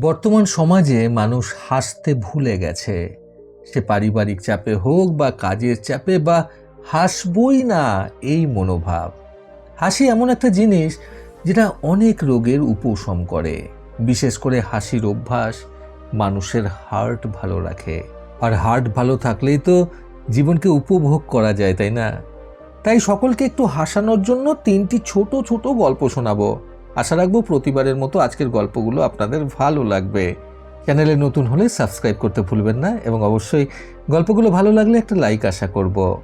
বর্তমান সমাজে মানুষ হাসতে ভুলে গেছে। সে পারিবারিক চাপে হোক বা কাজের চাপে বা হাসবই না, এই মনোভাব। হাসি এমন একটা জিনিস যেটা অনেক রোগের উপশম করে। বিশেষ করে হাসির অভ্যাস মানুষের হার্ট ভালো রাখে। আর হার্ট ভালো থাকলেই তো জীবনকে উপভোগ করা যায়, তাই না? তাই সকলকে একটু হাসানোর জন্য তিনটি ছোট ছোট গল্প শোনাবো। আশা রাখব প্রতিবারের মতো আজকের গল্পগুলো আপনাদের ভালো লাগবে। চ্যানেলে নতুন হলে সাবস্ক্রাইব করতে ভুলবেন না এবং অবশ্যই গল্পগুলো ভালো লাগলে একটা লাইক আশা করব।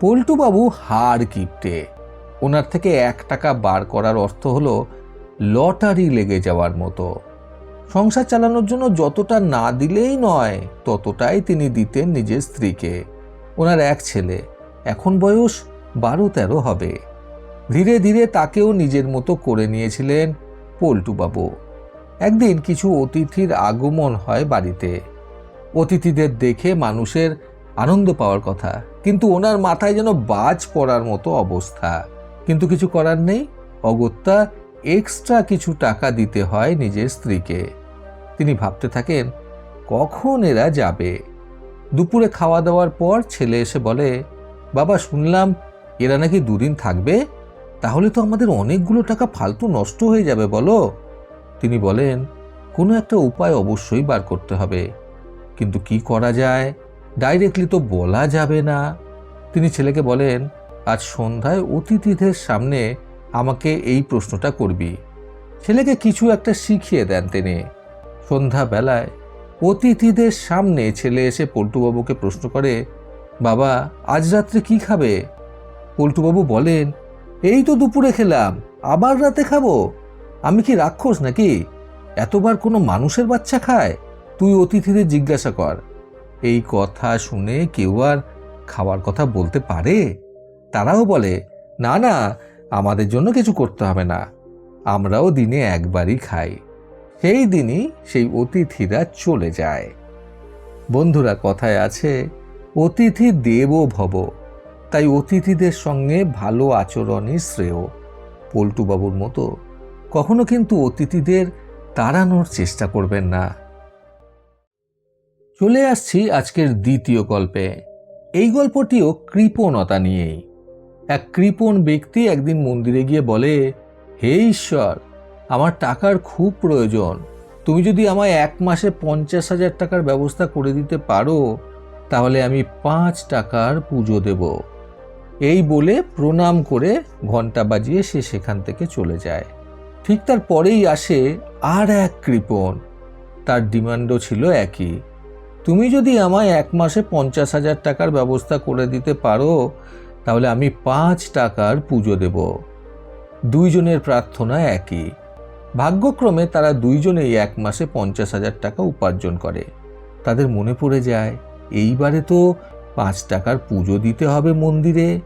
পল্টুবাবু হার কিপটে। ওনার থেকে এক টাকা বার করার অর্থ হলো লটারি লেগে যাওয়ার মতো। সংসার চালানোর জন্য যতটা না দিলেই নয়, ততটাই তিনি দিতেন নিজের স্ত্রীকে। ওনার এক ছেলে, এখন বয়স বারো তেরো হবে। ধীরে ধীরে তাকেও নিজের মতো করে নিয়েছিলেন পল্টুবাবু। একদিন কিছু অতিথির আগমন হয় বাড়িতে। অতিথিদের দেখে মানুষের আনন্দ পাওয়ার কথা, কিন্তু ওনার মাথায় যেন বাজ পড়ার মতো অবস্থা। কিন্তু কিছু করার নেই। অগত্যা এক্সট্রা কিছু টাকা দিতে হয় নিজের স্ত্রীকে। তিনি ভাবতে থাকেন, কখন এরা যাবে? দুপুরে খাওয়া দাওয়ার পর ছেলে এসে বলে, বাবা, শুনলাম এরা নাকি দুদিন থাকবে? তাহলে তো আমাদের অনেকগুলো টাকা ফালতু নষ্ট হয়ে যাবে, বলো। তিনি বলেন, কোনো একটা উপায় অবশ্যই বার করতে হবে। কিন্তু কি করা যায়? ডাইরেক্টলি তো বলা যাবে না। তিনি ছেলেকে বলেন, আজ সন্ধ্যায় অতিথিদের সামনে আমাকে এই প্রশ্নটা করবি। ছেলেকে কিছু একটা শিখিয়ে দেন তিনি। সন্ধ্যাবেলায় অতিথিদের সামনে ছেলে এসে পল্টুবাবুকে প্রশ্ন করে, বাবা, আজ রাত্রে কি খাবে? পল্টুবাবু বলেন এই তো দুপুরে খেলাম, আবার রাতে খাব। আমি কি রাক্ষস নাকি? এতবার কোনো মানুষের বাচ্চা খায়? তুই অতিথিদের জিজ্ঞাসা কর। এই কথা শুনে কেউ আর খাওয়ার কথা বলতে পারে? তারাও বলে, না না, আমাদের জন্য কিছু করতে হবে না। আমরাও দিনে একবারই খাই। সেই দিনই সেই অতিথিরা চলে যায়। বন্ধুরা, কথায় আছে, অতিথি দেব ভব। তাই অতিথিদের সঙ্গে ভালো আচরণই শ্রেয়। পল্টুবাবুর মতো কখনো কিন্তু অতিথিদের তাড়ানোর চেষ্টা করবেন না। চলে আসছি আজকের দ্বিতীয় গল্পে। এই গল্পটিও কৃপণতা নিয়েই। এক কৃপণ ব্যক্তি একদিন মন্দিরে গিয়ে বলে, হে ঈশ্বর, আমার টাকার খুব প্রয়োজন। তুমি যদি আমায় এক মাসে পঞ্চাশ হাজার টাকার ব্যবস্থা করে দিতে পারো, তাহলে আমি পাঁচ টাকার পুজো দেব। এই বলে প্রণাম করে ঘণ্টা বাজিয়ে সে সেখান থেকে চলে যায়। ঠিক তার পরেই আসে আর এক কৃপণ। তার ডিমান্ডও ছিল একই। তুমি যদি আমায় এক মাসে পঞ্চাশ হাজার টাকার ব্যবস্থা করে দিতে পারো, তাহলে আমি পাঁচ টাকার পুজো দেব। দুইজনের প্রার্থনা একই। ভাগ্যক্রমে তারা দুইজনেই এক মাসে পঞ্চাশ হাজার টাকা উপার্জন করে। তাদের মনে পড়ে যায়, এইবারে তো পাঁচ টাকার পুজো দিতে হবে মন্দিরে।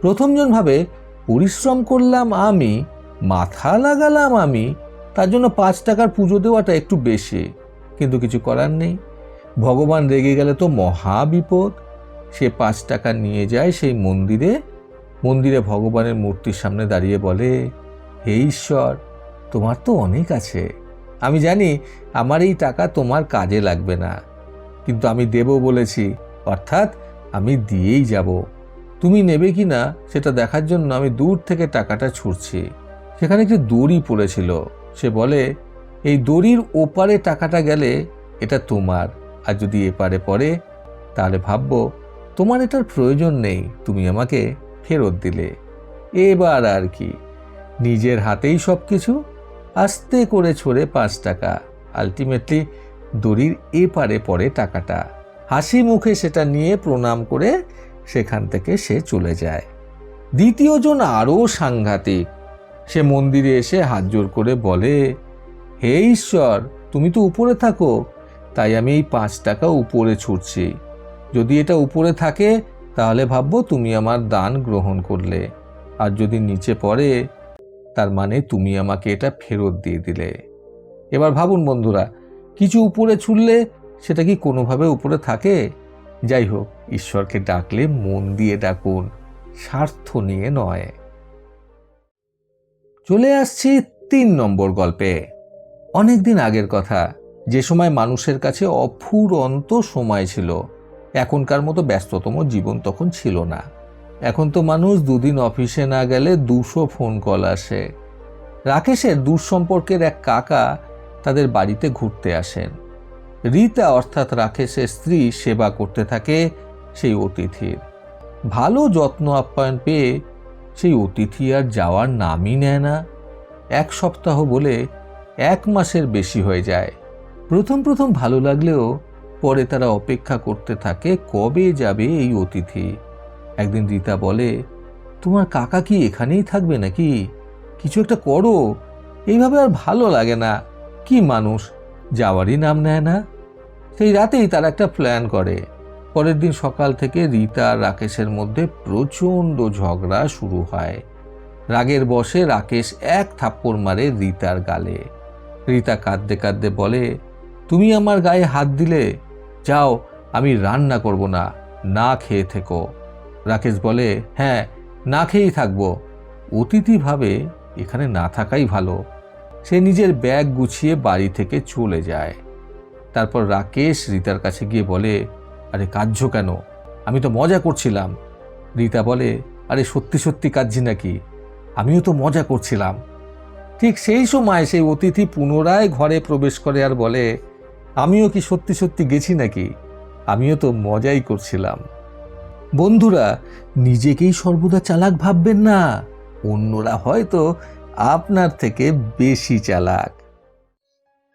প্রথমজন ভাবে, পরিশ্রম করলাম আমি, মাথা লাগালাম আমি, তার জন্য পাঁচ টাকার পুজো দেওয়াটা একটু বেশি। কিন্তু কিছু করার নেই। ভগবান রেগে গেলে তো মহা বিপদ। সে পাঁচ টাকা নিয়ে যায় সেই মন্দিরে। মন্দিরে ভগবানের মূর্তির সামনে দাঁড়িয়ে বলে, হে ঈশ্বর, তোমার তো অনেক আছে। আমি জানি আমার এই টাকা তোমার কাজে লাগবে না। কিন্তু আমি দেব বলেছি অর্থাৎ আমি দিয়েই যাব। তুমি নেবে কি না সেটা দেখার জন্য আমি দূর থেকে টাকাটা ছুটছি সেখানে একটি দড়ি পড়েছিল। সে বলে, এই দড়ির ওপারে টাকাটা গেলে এটা তোমার। আর যদি এপারে পড়ে, তাহলে ভাববো, তোমার এটার প্রয়োজন নেই। তুমি আমাকে ফেরত দিলে। এবার আর কি। নিজের হাতেই সব কিছু আস্তে করে ছড়ে পাঁচ টাকা। আলটিমেটলি দড়ির এপারে পড়ে টাকাটা। হাসি মুখে সেটা নিয়ে প্রণাম করে সেখান থেকে সে চলে যায়। দ্বিতীয়জন আরও সাংঘাতিক। সে মন্দিরে এসে হাত জোর করে বলে, হে ঈশ্বর, তুমি তো উপরে থাকো, তাই আমি এই পাঁচ টাকা উপরে ছুটছি। যদি এটা উপরে থাকে, তাহলে ভাববো তুমি আমার দান গ্রহণ করলে। আর যদি নিচে পড়ে, তার মানে তুমি আমাকে এটা ফেরত দিয়ে দিলে। এবার ভাবুন বন্ধুরা, কিছু উপরে ছুড়লে সেটা কি কোনোভাবে উপরে থাকে? যাই হোক, ঈশ্বরকে ডাকলে মন দিয়ে ডাকুন, স্বার্থ নিয়ে নয়। চলে আসছি তিন নম্বর গল্পে। অনেক দিন আগের কথা, যে সময় মানুষের কাছে অফুরন্ত সময় ছিল, এখনকার মতো ব্যস্ততম জীবন তখন ছিল না। এখন তো মানুষ দুদিন অফিসে না গেলে দুশো ফোন কল আসে। রাকেশের দূর সম্পর্কের এক কাকা তাদের বাড়িতে ঘুরতে আসেন। রীতা অর্থাৎ রাকেশের স্ত্রী সেবা করতে থাকে সেই অতিথির। ভালো যত্ন আপ্যায়ন পেয়ে সেই অতিথি আর যাওয়ার নামই নেয় না। এক সপ্তাহ বলে এক মাসের বেশি হয়ে যায়। প্রথম প্রথম ভালো লাগলেও পরে তারা অপেক্ষা করতে থাকে কবে যাবে এই অতিথি। একদিন রীতা বলে, তোমার কাকা কি এখানেই থাকবে নাকি? কিছু একটা করো। এইভাবে আর ভালো লাগে না। কি মানুষ, যাওয়ারই নাম নেয় না? সেই রাতেই তারা একটা প্ল্যান করে। পরের দিন সকাল থেকে রীতা রাকেশের মধ্যে প্রচণ্ড ঝগড়া শুরু হয়। রাগের বসে রাকেশ এক থাপ্পড় মারে রীতার গালে। রীতা কাঁদতে কাঁদতে বলে, তুমি আমার গায়ে হাত দিলে? যাও, আমি রান্না করব না না খেয়ে থেকো। রাকেশ বলে হ্যাঁ না খেয়েই থাকব। অতিথিভাবে এখানে না থাকাই ভালো। সে নিজের ব্যাগ গুছিয়ে বাড়ি থেকে চলে যায়। তারপর রাকেশ রীতার কাছে গিয়ে বলে, আরে কাঁদছ কেন? আমি তো মজা করছিলাম। রীতা বলে, আরে সত্যি সত্যি কাঁদছি নাকি? আমিও তো মজা করছিলাম। ঠিক সেই সময় সেই অতিথি পুনরায় ঘরে প্রবেশ করে আর বলে, আমিও কি সত্যি সত্যি গেছি নাকি? আমিও তো মজাই করছিলাম। বন্ধুরা, নিজেকেই সর্বদা চালাক ভাববেন না। অন্যরা হয়তো আপনার থেকে বেশি চালাক।